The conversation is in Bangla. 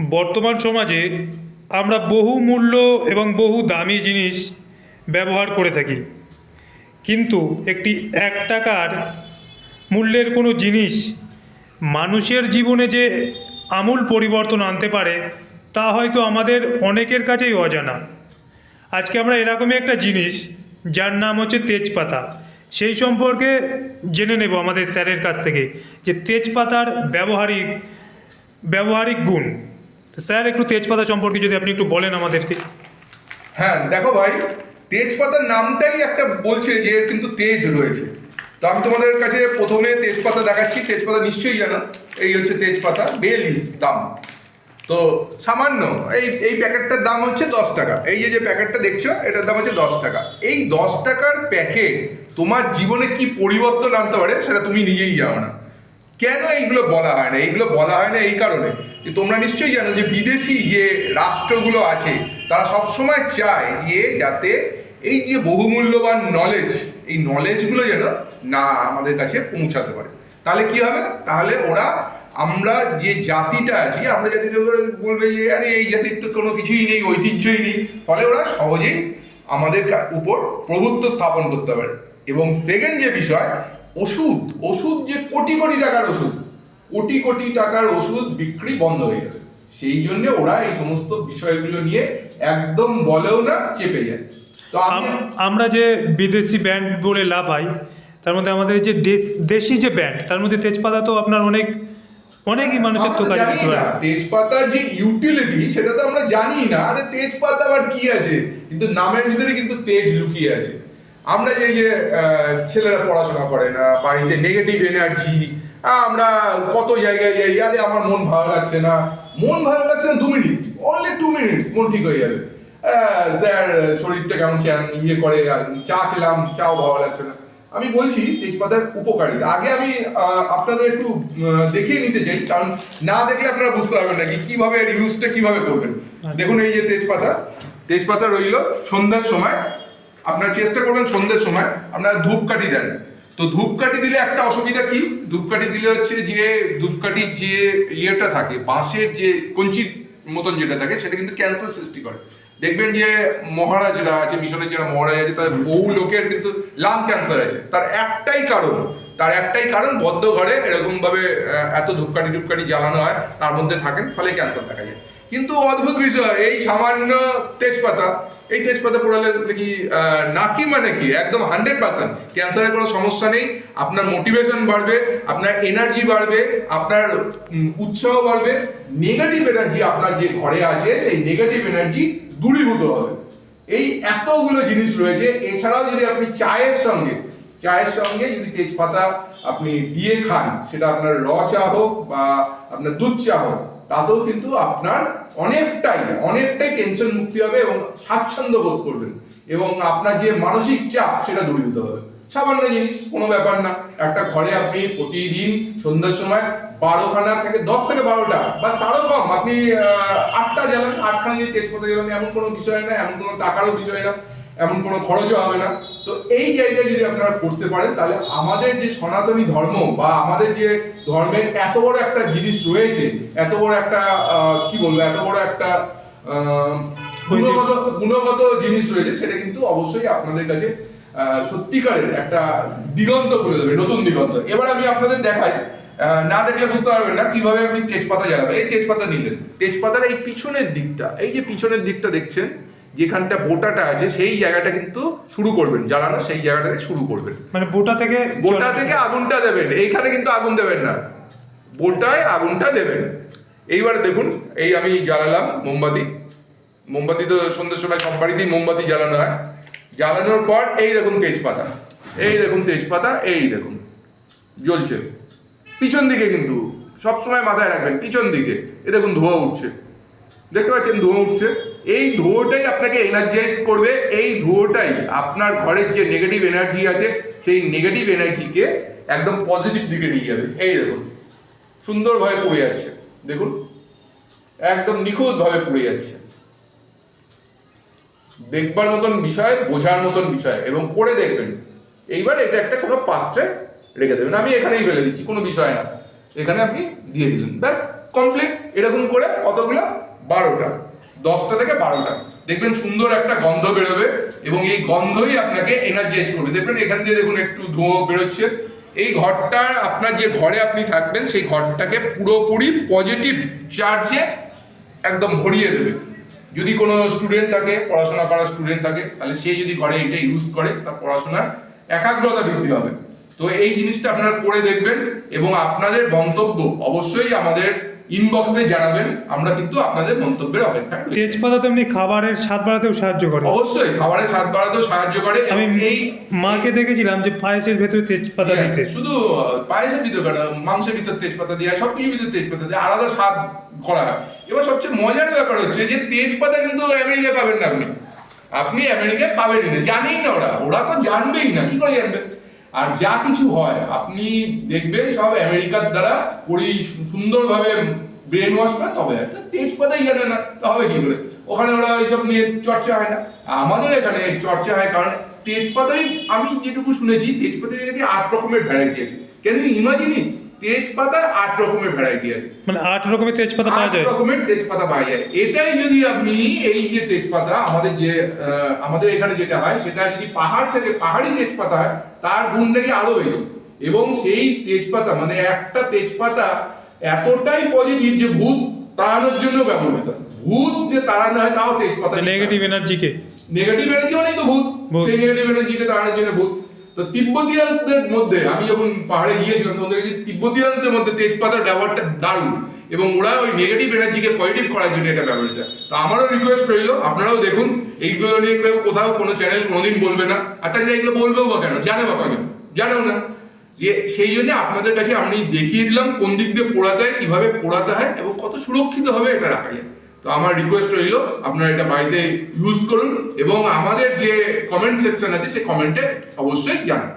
বর্তমান সমাজে আমরা বহু মূল্য এবং বহু দামি জিনিস ব্যবহার করে থাকি। কিন্তু একটি এক টাকার মূল্যের কোনো জিনিস মানুষের জীবনে যে আমূল পরিবর্তন আনতে পারে, তা হয়তো আমাদের অনেকের কাছেই অজানা। আজকে আমরা এরকমই একটা জিনিস, যার নাম হচ্ছে তেজপাতা। সেই সম্পর্কে জেনে নেব আমাদের স্যারের কাছ থেকে যে তেজপাতার ব্যবহারিক ব্যবহারিক গুণ। স্যার, একটু তেজপাতা সম্পর্কে যদি আপনি একটু বলেন আমাদেরকে। হ্যাঁ দেখো ভাই, তেজপাতার নামটাই একটা বলছে যে কিন্তু তেজ রয়েছে। তো আমি তোমাদের কাছে প্রথমে তেজপাতা দেখাচ্ছি, তেজপাতা নিশ্চয়ই জানো, এই হচ্ছে তেজপাতা বে লিফ দাম। তো সামান্য, এই এই প্যাকেটটার দাম হচ্ছে দশ টাকা। এই যে যে প্যাকেটটা দেখছ, এটার দাম হচ্ছে দশ টাকা। এই দশ টাকার প্যাকেট তোমার জীবনে কি পরিবর্তন আনতে পারে, সেটা তুমি নিজেই জানো না। কেন এইগুলো বলা হয় না? এইগুলো বলা হয় না এই কারণে। যে তোমরা নিশ্চয়ই জানো যে বিদেশি যে রাষ্ট্রগুলো আছে, তারা সবসময় চায় যে যাতে এই যে বহুমূল্যবান নলেজ এই নলেজগুলো যেন না আমাদের কাছে পৌঁছাতে পারে। তাহলে কি হবে? তাহলে ওরা আমরা যে জাতিটা আছি, আমরা জাতিতে বলবে যে, আরে, এই জাতির তো কোনো কিছুই নেই, ঐতিহ্যই নেই, ফলে ওরা সহজেই আমাদের উপর প্রভুত্ব স্থাপন করতে পারে। এবং সেকেন্ড যে বিষয়, ওষুধ ওষুধ যে কোটি কোটি টাকার ওষুধ কোটি কোটি টাকার ওষুধ বিক্রি বন্ধ হয়ে যাবে সেই জন্য ওরা এই সমস্ত বিষয়গুলো নিয়ে একদম বলেও না চেপে যায়। তো আম- আমরা যে বিদেশি ব্যান্ড বলে লাভ হয় তার মধ্যে আমাদের যে দেশ- যে ব্যান্ড তার মধ্যে তেজপাতা তো আপনার অনেক অনেকই মানুষের তো কাজে দিতে পারে তেজপাতার যে ইউটিলিটি সেটা তো আমরা জানি না। আরে তেজপাতা আবার কি আছে? কিন্তু নামের ভিতরে কিন্তু তেজ লুকিয়ে আছে। আমরা যে যে ছেলেরা পড়াশোনা করে না বাড়িতে নেগেটিভ এনার্জি আমরা কত জায়গায় যাই আরে আমার মন ভালো লাগছে না। মন ভালো লাগছে না দু মিনিট। অনলি টু মিনিটস মন ঠিক হয়ে যাবে। স্যার শরীরটা কেমন চান ইয়ে করে চা খেলাম চাও ভালো লাগছে না। আমি বলছি তেজপাতার উপকারিতা আগে আমি আপনাদের একটু দেখিয়ে নিতে চাই কারণ না দেখলে আপনারা বুঝতে পারবেন না কি কীভাবে এর ইউজটা কীভাবে করবেন। দেখুন এই যে তেজপাতা। তেজপাতা রইল সন্ধ্যার সময়। আপনারা চেষ্টা করবেন সন্ধ্যের সময়। আপনারা ধূপকাঠি দেন। তো ধূপকাঠি দিলে একটা অসুবিধা কি? ধূপকাঠি দিলে হচ্ছে যে, ধূপকাঠির যে ইয়েটা থাকে, বাঁশের যে কঞ্চির মতন যেটা থাকে, সেটা কিন্তু ক্যান্সার সৃষ্টি করে। দেখবেন যে মহারাজরা আছে, মিশনের যারা মহারাজ আছে, তাদের বহু লোকের কিন্তু লাং ক্যান্সার আছে তার একটাই কারণ, তার একটাই কারণ, বদ্ধ ঘরে এরকম ভাবে এত ধূপকাঠি ধূপকাঠি জ্বালানো হয়, তার মধ্যে থাকেন, ফলে ক্যান্সার দেখা যায়। কিন্তু অদ্ভুত বিষয়, এই সামান্য তেজপাতা, এই তেজপাতা পোড়ালে কি নাকি মানে কি? একদম হান্ড্রেড পার্সেন্ট ক্যান্সারের কোনো সমস্যা নেই, আপনার মোটিভেশন বাড়বে, আপনার এনার্জি বাড়বে, আপনার উৎসাহ বাড়বে নেগেটিভ এনার্জি আপনার যে ঘরে আছে, সেই নেগেটিভ এনার্জি দূরীভূত হবে। এই এতগুলো জিনিস রয়েছে, এছাড়াও যদি আপনি চায়ের সঙ্গে চায়ের সঙ্গে যদি তেজপাতা আপনি দিয়ে খান, সেটা আপনার র চা হোক বা আপনার দুধ চা হোক তাতেও কিন্তু আপনার অনেকটাই অনেকটাই টেনশন মুক্তি হবে এবং স্বাচ্ছন্দ্য বোধ করবেন এবং আপনার যে মানসিক চাপ সেটা দূরীভূত হবে। সামান্য জিনিস, কোনো ব্যাপার না। একটা ঘরে আপনি প্রতিদিন সন্ধ্যার সময় বারোখানা থেকে দশ থেকে বারোটা বা তারও কম, আপনি আটটা জ্বালান, আটখানা যদি তেজপাতা জ্বালান, এমন কোনো বিষয় না, এমন কোনো টাকারও বিষয় না এমন কোনো খরচও হবে না। তো এই জায়গায় যদি আপনারা করতে পারেন, তাহলে আমাদের যে সনাতনী ধর্ম বা আমাদের যে ধর্মের এত বড় একটা জিনিস রয়েছে, এত বড় একটা কি বলব, এত বড় একটা গুণগত গুণগত জিনিস রয়েছে, সেটা কিন্তু অবশ্যই আপনাদের কাছে সত্যিকারের একটা দিগন্ত খুলে দেবে, নতুন দিগন্ত। এবার আমি আপনাদের দেখাই না দেখলে বুঝতে পারবেন না কীভাবে আপনি তেজপাতা জ্বালাবেন। এই তেজপাতা নিলেন, তেজপাতার এই পিছনের দিকটা, এই যে পিছনের দিকটা দেখছেন যেখানটা বোটাটা আছে সেই জায়গাটা কিন্তু শুরু করবেন। জ্বালানো সেই জায়গাটা থেকে শুরু করবেন। মানে বোটা থেকে বোটা থেকে আগুনটা দেবেন। এইখানে কিন্তু আগুন দেবেন না। বোটায় আগুনটা দেবেন। এইবার দেখুন এই আমি জ্বালালাম মোমবাতি। মোমবাতি তো সন্ধ্যের সময় সব বাড়িতেই মোমবাতি জ্বালানো হয়। জ্বালানোর পর এই দেখুন তেজপাতা। এই দেখুন তেজপাতা এই দেখুন। জ্বলছে। পিছন দিকে কিন্তু সব সময় মাথায় রাখবেন পিছন দিকে। এ দেখুন ধোঁয়া উঠছে। দেখতে পাচ্ছেন ধোঁয়া উঠছে। এই ধোঁয়াটাই আপনাকে এনার্জাইজ করবে। এই ধোঁয়াটাই আপনার ঘরের যে নেগেটিভ এনার্জি আছে, সেই নেগেটিভ এনার্জিকে একদম পজিটিভ দিকে নিয়ে যাবে। এই দেখুন, সুন্দরভাবে পড়ে যাচ্ছে। দেখুন, একদম নিখুঁতভাবে পড়ে যাচ্ছে। দেখবার মতন বিষয়, বোঝার মতন বিষয়, এবং করে দেখবেন। এইবার এটা একটা কোনো পাত্রে রেখে দেবেন। আমি এখানেই ফেলে দিচ্ছি, কোনো বিষয় না। এখানে আপনি দিয়ে দিলেন। ব্যাস কমপ্লিট এরকম করে কতগুলো বারোটা। দশটা থেকে বারোটা। দেখবেন সুন্দর একটা গন্ধ বেরোবে এবং এই গন্ধই আপনাকে এনার্জাইজ করবে। দেখবেন এখান দিয়ে দেখুন একটু ধোঁয়া বেরোচ্ছে। এই ঘরটা, আপনার যে ঘরে আপনি থাকবেন, সেই ঘরটাকে পুরোপুরি পজিটিভ চার্জে একদম ভরিয়ে দেবে। যদি কোনো স্টুডেন্ট থাকে, পড়াশোনা করা স্টুডেন্ট থাকে, তাহলে সে যদি ঘরে এটা ইউজ করে, তার পড়াশোনার একাগ্রতা বৃদ্ধি হবে। তো এই জিনিসটা আপনারা করে দেখবেন এবং আপনাদের মন্তব্য অবশ্যই আমাদের ইনবক্সে জানাবেন আমরা কিন্তু আপনাদের মন্তব্যের অপেক্ষায় রয়েছি। তেজপাতা তেমনি খাবারের স্বাদ বাড়াতেও সাহায্য করে। অবশ্যই খাবারের স্বাদ বাড়াতেও সাহায্য করে আমি এই মাকে দেখেছিলাম যে পায়েসের ভেতরে তেজপাতা দিতে। শুধু পায়েসের ভিতর মাংসের ভিতর তেজপাতা দেওয়া সব কিছু ভিতর তেজপাতা দেওয়া আলাদা স্বাদ করা হয়। এবার সবচেয়ে মজার ব্যাপার হচ্ছে যে তেজপাতা কিন্তু আমেরিকায় পাবেন না আপনি। আপনি আমেরিকায় পাবেনই না জানেই না ওরা। ওরা তো জানবেই না কি করে জানবে? আর যা কিছু হয়, আপনি দেখবেন সব আমেরিকার দ্বারা পরি সুন্দরভাবে ব্রেন ওয়াশ করে, তবে তেজপাতাই জানে না, তা হবে কি করে? ওখানে ওরা ওইসব নিয়ে চর্চা হয় না। আমাদের এখানে চর্চা হয় কারণ তেজপাতারই, আমি যেটুকু শুনেছি, তেজপাতারই নাকি আট রকমের ভ্যারাইটি আছে। কেন? ইমাজিনি তেজপাতার আট রকমের ভ্যারাইটি আছে। মানে আট রকমের তেজপাতা পাওয়া আট রকমের তেজপাতা পাওয়া যায়। এটাই যদি আপনি এই যে তেজপাতা আমাদের যে আমাদের এখানে যেটা হয় সেটা যদি পাহাড় থেকে পাহাড়ি তেজপাতা হয় তার গুণ নাকি আরও বেশি। এবং সেই তেজপাতা মানে একটা তেজপাতা এতটাই পজিটিভ যে ভূত তাড়ানোর জন্য ব্যবহৃত ভূত যে তাড়ানো হয় তাও তেজপাতা নেগেটিভ এনার্জিকে নেগেটিভ এনার্জি মানেই তো ভূত। ভূত। সেই নেগেটিভ এনার্জিকে তাড়ানোর জন্য ভূত। তো তিব্বতিয়ানদের মধ্যে, আমি যখন পাহাড়ে গিয়েছিলাম, তখন দেখেছি তিব্বতিয়ানদের মধ্যে তেজপাতার ব্যবহারটা দারুণ এবং ওরা ওই নেগেটিভ এনার্জিকে পজিটিভ করার জন্য এটা ব্যবহৃত তো আমারও রিকোয়েস্ট রইল, আপনারাও দেখুন, এইগুলো নিয়ে কেউ কোথাও কোনো চ্যানেল কোনোদিন বলবে না। আর তাহলে এগুলো বলবেও বা কেন? জানে বা কেন? জানেও না। যে সেই জন্য আপনাদের কাছে আমি দেখিয়ে দিলাম কোন দিক দিয়ে পোড়াতে হয়, কীভাবে পোড়াতে হয় এবং কত সুরক্ষিতভাবে এটা রাখা যায়। তো আমার রিকোয়েস্ট রইল, আপনারা এটা বাড়িতে ইউজ করুন এবং আমাদের যে কমেন্ট সেকশন আছে সেই কমেন্টে অবশ্যই জানান।